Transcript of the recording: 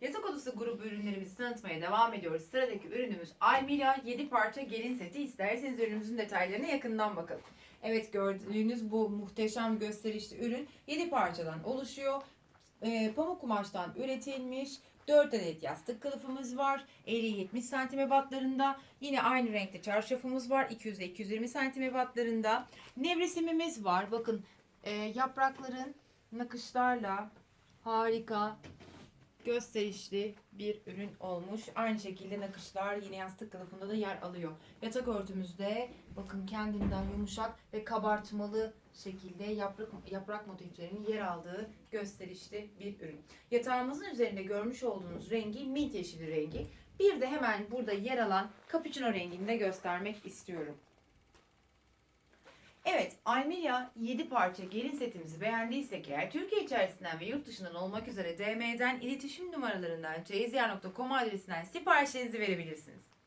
Yatak odası grubu ürünlerimizi tanıtmaya devam ediyoruz. Sıradaki ürünümüz Almila 7 parça gelin seti. İsterseniz ürünümüzün detaylarına yakından bakalım. Evet gördüğünüz bu muhteşem gösterişli ürün 7 parçadan oluşuyor. Ee, pamuk kumaştan üretilmiş. 4 adet yastık kılıfımız var. 50-70 santim ebatlarında. Yine aynı renkte çarşafımız var. 200-220 santim ebatlarında. Nevresimimiz var. Bakın e, yaprakların nakışlarla harika gösterişli bir ürün olmuş. Aynı şekilde nakışlar yine yastık kılıfında da yer alıyor. Yatak örtümüzde bakın kendinden yumuşak ve kabartmalı şekilde yaprak, yaprak motiflerinin yer aldığı gösterişli bir ürün. Yatağımızın üzerinde görmüş olduğunuz rengi mint yeşili rengi. Bir de hemen burada yer alan cappuccino rengini de göstermek istiyorum. Evet, Almilia 7 parça gelin setimizi beğendiysek eğer Türkiye içerisinden ve yurt dışından olmak üzere DM'den iletişim numaralarından çeyizyer.com adresinden siparişlerinizi verebilirsiniz.